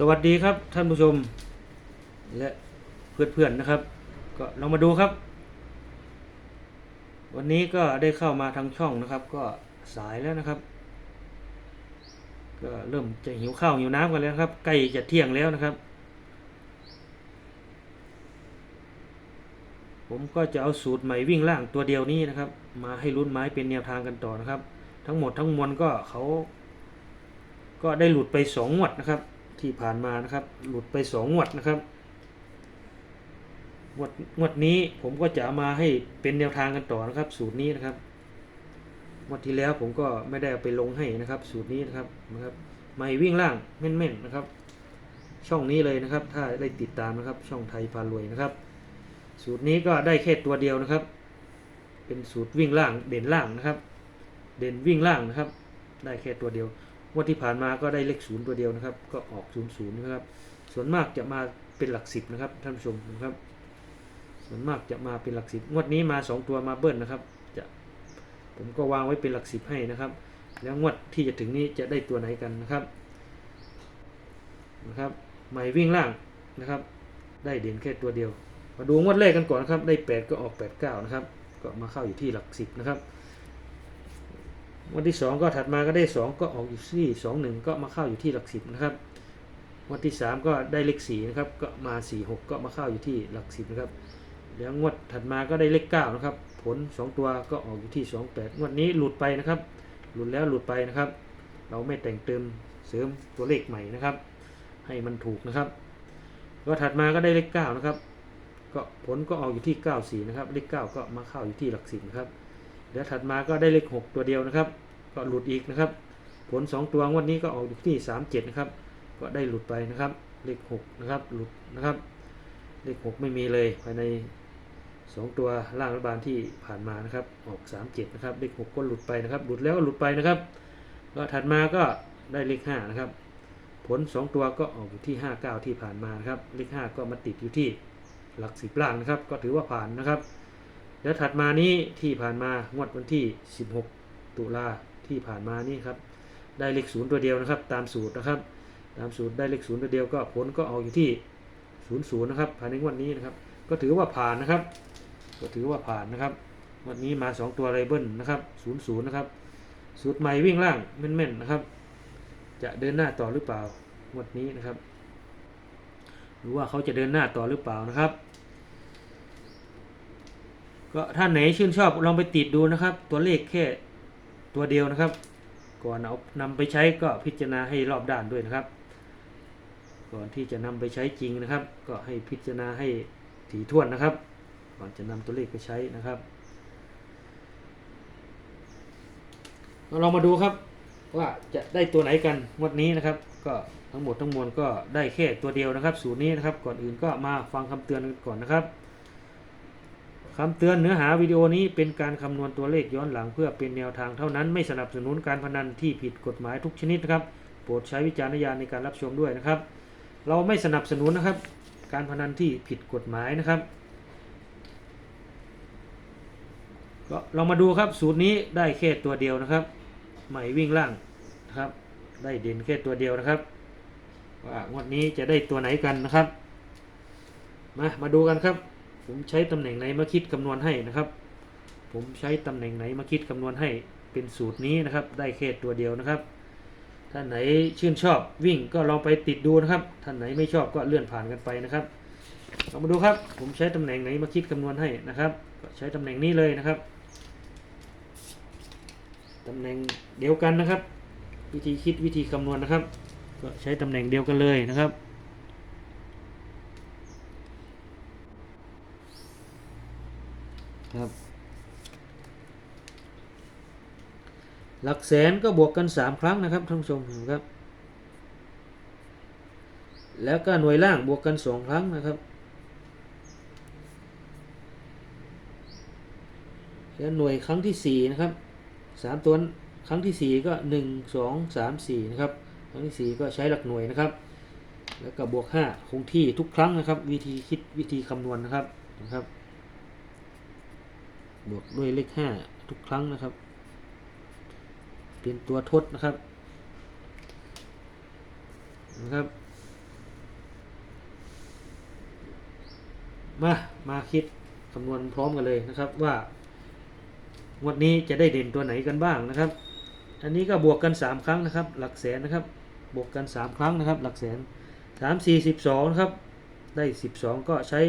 สวัสดีครับท่านผู้ชมและเพื่อนๆนะครับ ก็เรามาดูครับ วันนี้ก็ได้เข้ามาทางช่องนะครับ ก็สายแล้วนะครับ ก็เริ่มจะหิวข้าวหิวน้ำกันแล้วครับใกล้จะเที่ยงแล้วนะครับ ผมก็จะเอาสูตรใหม่วิ่งล่างตัวเดียวนี้นะครับ มาให้รุ่นไม้เป็นแนวทางกันต่อนะครับ ทั้งหมดทั้งมวลก็เขา ก็ได้หลุดไปสองงวดนะครับ ที่ผ่านมานะครับ หลุดไปสองงวดนะครับงวดงวดนี้ผมก็จะมาให้เป็นแนวทางกันต่อนะครับ สูตรนี้นะครับงวดที่แล้วผมก็ไม่ได้ไปลงให้นะครับ สูตรนี้นะครับนะครับไม่วิ่งล่างแม่นๆนะครับ ช่องนี้เลยนะครับ ถ้าได้ติดตามนะครับ ช่องไทยพารวยนะครับ สูตรนี้ก็ได้แค่ตัวเดียวนะครับ เป็นสูตรวิ่งล่างเด่นล่างนะครับ เด่นวิ่งล่างนะครับ ได้แค่ตัวเดียว วดที่ผ่านมาก็ได้เลขศูนย์ตัวเดียวนะครับ ก็ออกศูนย์ศูนย์นะครับ ส่วนมากจะมาเป็นหลักสิบนะครับท่านผู้ชมนะครับ ส่วนมากจะมาเป็นหลักสิบงวดนี้มาสองตัวมาเบิ้ลนะครับ จะผมก็วางไว้เป็นหลักสิบให้นะครับ แล้วงวดที่จะถึงนี้จะได้ตัวไหนกันนะครับนะครับใหม่วิ่งล่างนะครับ ได้เด่นแค่ตัวเดียว มาดูงวดแรกกันก่อนนะครับ ได้แปดก็ออกแปดเก้านะครับ ก็มาเข้าอยู่ที่หลักสิบนะครับ วันที่สองก็ถัดมาก็ได้สองก็ออกอยู่ที่สองหนึ่งก็มาเข้าอยู่ที่หลักสิบนะครับ วันที่สามก็ได้เลขสี่นะครับ ก็มาสี่หกก็มาเข้าอยู่ที่หลักสิบนะครับ แล้วงวดถัดมาก็ได้เลขเก้านะครับ ผลสองตัวก็ออกอยู่ที่สองแปดงวดนี้หลุดไปนะครับ หลุดแล้วหลุดไปนะครับ เราไม่แต่งเติมเสริมตัวเลขใหม่นะครับ ให้มันถูกนะครับ ก็ถัดมาก็ได้เลขเก้านะครับ ก็ผลก็ออกอยู่ที่เก้าสี่นะครับ เลขเก้าก็มาเข้าอยู่ที่หลักสิบนะครับ แล้วถัดมาก็ได้เลขหกตัวเดียวนะครับ ก็หลุดอีกนะครับ ผล 2 ตัวงวันนี้ก็ออกอยู่ที่ 37 นะครับ ก็ได้หลุดไปนะครับ เลข 6 นะครับ หลุดนะครับ เลข 6 ไม่มีเลยภายใน 2 ตัวล่างรัฐบาลที่ผ่านมานะครับ ออก 37 นะครับ เลข 6 ก็หลุดไปนะครับ หลุดแล้วก็หลุดไปนะครับ ก็ถัดมาก็ได้เลข 5 นะครับ ผล 2 ตัวก็ออกอยู่ที่ 59 ที่ผ่านมานะครับ เลข 5 ก็มาติดอยู่ที่หลักสิบล่างนะครับ ก็ถือว่าผ่านนะครับ แล้วถัดมานี้ที่ผ่านมางวดวันที่ 16 ตุลาที่ผ่านมานี่ครับ ได้เลขศูนย์ตัวเดียวนะครับ ตามสูตรนะครับ ตามสูตรได้เลขศูนย์ตัวเดียวก็ผลก็ออกอยู่ที่ศูนย์ศูนย์นะครับภายในงวดนี้นะครับ ก็ถือว่าผ่านนะครับ ก็ถือว่าผ่านนะครับวันนี้มา 2 ตัวไรเบิลนะครับศูนย์ศูนย์นะครับสูตรใหม่วิ่งล่างแม่นๆนะครับ จะเดินหน้าต่อหรือเปล่างวดนี้นะครับ หรือว่าเขาจะเดินหน้าต่อหรือเปล่านะครับ ก็ท่านไหนชื่นชอบลองไปติดดูนะครับ ตัวเลขแค่ตัวเดียวนะครับ ก่อนเอานำไปใช้ก็พิจารณาให้รอบด้านด้วยนะครับ ก่อนที่จะนำไปใช้จริงนะครับ ก็ให้พิจารณาให้ถี่ถ้วนนะครับ ก่อนจะนำตัวเลขไปใช้นะครับเราลองมาดูครับว่าจะได้ตัวไหนกันงวดนี้นะครับ ก็ทั้งหมดทั้งมวลก็ได้แค่ตัวเดียวนะครับ สูตรนี้นะครับ ก่อนอื่นก็มาฟังคำเตือนกันก่อนนะครับ คำเตือนเนื้อหาวิดีโอนี้เป็นการคำนวณตัวเลขย้อนหลังเพื่อเป็นแนวทางเท่านั้นไม่สนับสนุนการพนันที่ผิดกฎหมายทุกชนิดนะครับ โปรดใช้วิจารณญาณในการรับชมด้วยนะครับ เราไม่สนับสนุนนะครับ การพนันที่ผิดกฎหมายนะครับก็เรามาดูครับสูตรนี้ได้แค่ตัวเดียวนะครับใหม่วิ่งล่างนะครับ ได้เด่นแค่ตัวเดียวนะครับว่างวดนี้จะได้ตัวไหนกันนะครับ มามาดูกันครับ ผมใช้ตำแหน่งไหนมาคิดคำนวณให้นะครับ ผมใช้ตำแหน่งไหนมาคิดคำนวณให้เป็นสูตรนี้นะครับ ได้แค่ตัวเดียวนะครับ ท่านไหนชื่นชอบวิ่งก็ลองไปติดดูนะครับ ท่านไหนไม่ชอบก็เลื่อนผ่านกันไปนะครับเรามาดูครับ ผมใช้ตำแหน่งไหนมาคิดคำนวณให้นะครับ ก็ใช้ตำแหน่งนี้เลยนะครับตำแหน่งเดียวกันนะครับ วิธีคิดวิธีคำนวณนะครับ ก็ใช้ตำแหน่งเดียวกันเลยนะครับ ครับ หลักแสนก็บวกกัน 3 ครั้งนะครับท่านผู้ชมครับ แล้วก็หน่วยล่างบวกกัน 2 ครั้งนะครับแล้วหน่วยครั้งที่ 4 นะครับ 3 ตัวครั้งที่ 4 ก็ 1 2 3 4 นะครับ ครั้งที่ 4 ก็ใช้หลักหน่วยนะครับ แล้วก็บวก 5 คงที่ทุกครั้งนะครับ วิธีคิดวิธีคำนวณนะครับนะครับ บวกด้วยเลขห้าทุกครั้งนะครับ เป็นตัวทดนะครับนะครับ มามาคิดคำนวณพร้อมกันเลยนะครับว่างวดนี้จะได้เด่นตัวไหนกันบ้างนะครับ อันนี้ก็บวกกัน 3 ครั้งนะครับ หลักแสนนะครับ บวกกัน 3 ครั้งนะครับ หลักแสน 3 4 12นะครับ ได้ 12 ก็ใช้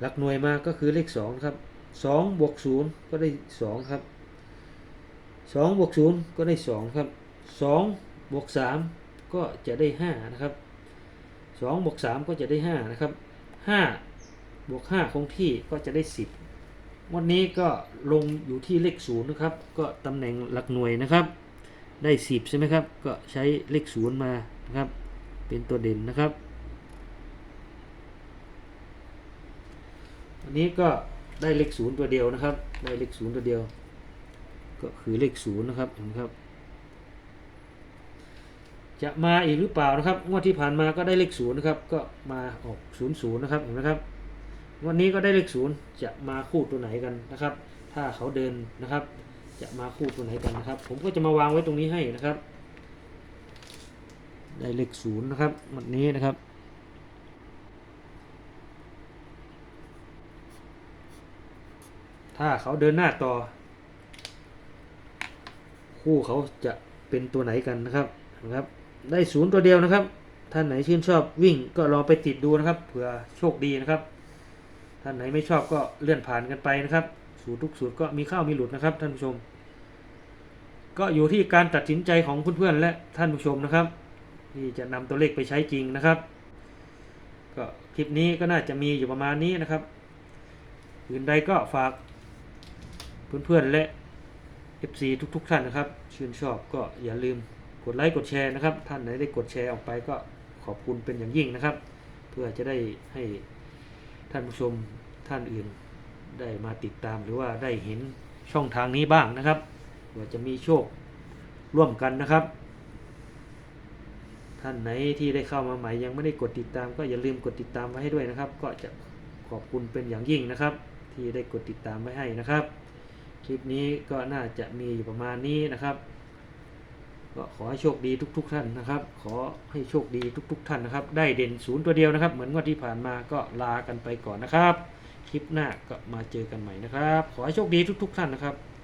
หลักหน่วยมาก็คือเลข2ครับ 2บวก0ก็ได้ 2 ครับ2บวก0ก็ได้ 2 ครับ2บวก3ก็จะได้ 5 นะครับ2บวก3ก็จะได้ 5 นะครับ5บวก5คงที่ก็จะได้ 10 วันนี้ก็ลงอยู่ที่เลขศูนย์นะครับ ก็ตำแหน่งหลักหน่วยนะครับ ได้ 10 ใช่ไหมครับ ก็ใช้เลขศูนย์มานะครับ เป็นตัวเด่นนะครับ อันนี้ก็ ได้เลขศูนย์ตัวเดียวนะครับ ได้เลขศูนย์ตัวเดียว ก็คือเลขศูนย์นะครับเห็นครับ จะมาอีกหรือเปล่านะครับงวดที่ผ่านมาก็ได้เลขศูนย์นะครับ ก็มาออกศูนย์ศูนย์นะครับเห็นไหมครับวันนี้ก็ได้เลขศูนย์จะมาคู่ตัวไหนกันนะครับ ถ้าเขาเดินนะครับ จะมาคู่ตัวไหนกันนะครับ ผมก็จะมาวางไว้ตรงนี้ให้นะครับ ได้เลขศูนย์นะครับวันนี้นะครับ ถ้าเขาเดินหน้าต่อ คู่เขาจะเป็นตัวไหนกันนะครับนะครับ ได้ศูนย์ตัวเดียวนะครับ ท่านไหนชื่นชอบวิ่งก็ลองไปติดดูนะครับเผื่อโชคดีนะครับ ท่านไหนไม่ชอบก็เลื่อนผ่านกันไปนะครับ สูตรทุกสูตรก็มีเข้ามีหลุดนะครับท่านผู้ชม ก็อยู่ที่การตัดสินใจของเพื่อนๆและท่านผู้ชมนะครับที่จะนำตัวเลขไปใช้จริงนะครับ ก็คลิปนี้ก็น่าจะมีอยู่ประมาณนี้นะครับอื่นใดก็ฝาก เพื่อนๆและ FC ทุกๆท่านนะครับ ชื่นชอบก็อย่าลืมกดไลค์กดแชร์นะครับ ท่านไหนได้กดแชร์ออกไปก็ขอบคุณเป็นอย่างยิ่งนะครับ เพื่อจะได้ให้ท่านผู้ชมท่านอื่นได้มาติดตามหรือว่าได้เห็นช่องทางนี้บ้างนะครับเผื่อจะมีโชคร่วมกันนะครับ ท่านไหนที่ได้เข้ามาใหม่ยังไม่ได้กดติดตาม ก็อย่าลืมกดติดตามไว้ให้ด้วยนะครับ ก็จะขอบคุณเป็นอย่างยิ่งนะครับ ที่ได้กดติดตามไว้ให้นะครับ คลิปนี้ก็น่าจะมีอยู่ประมาณนี้นะครับก็ขอให้โชคดีทุก ๆ ท่านนะครับ ขอให้โชคดีทุก ๆ ท่านนะครับ ได้เด่นศูนย์ตัวเดียวนะครับ เหมือนงว่าที่ผ่านมาก็ลากันไปก่อนนะครับ คลิปหน้าก็มาเจอกันใหม่นะครับ ขอให้โชคดีทุก ๆ ท่านนะครับ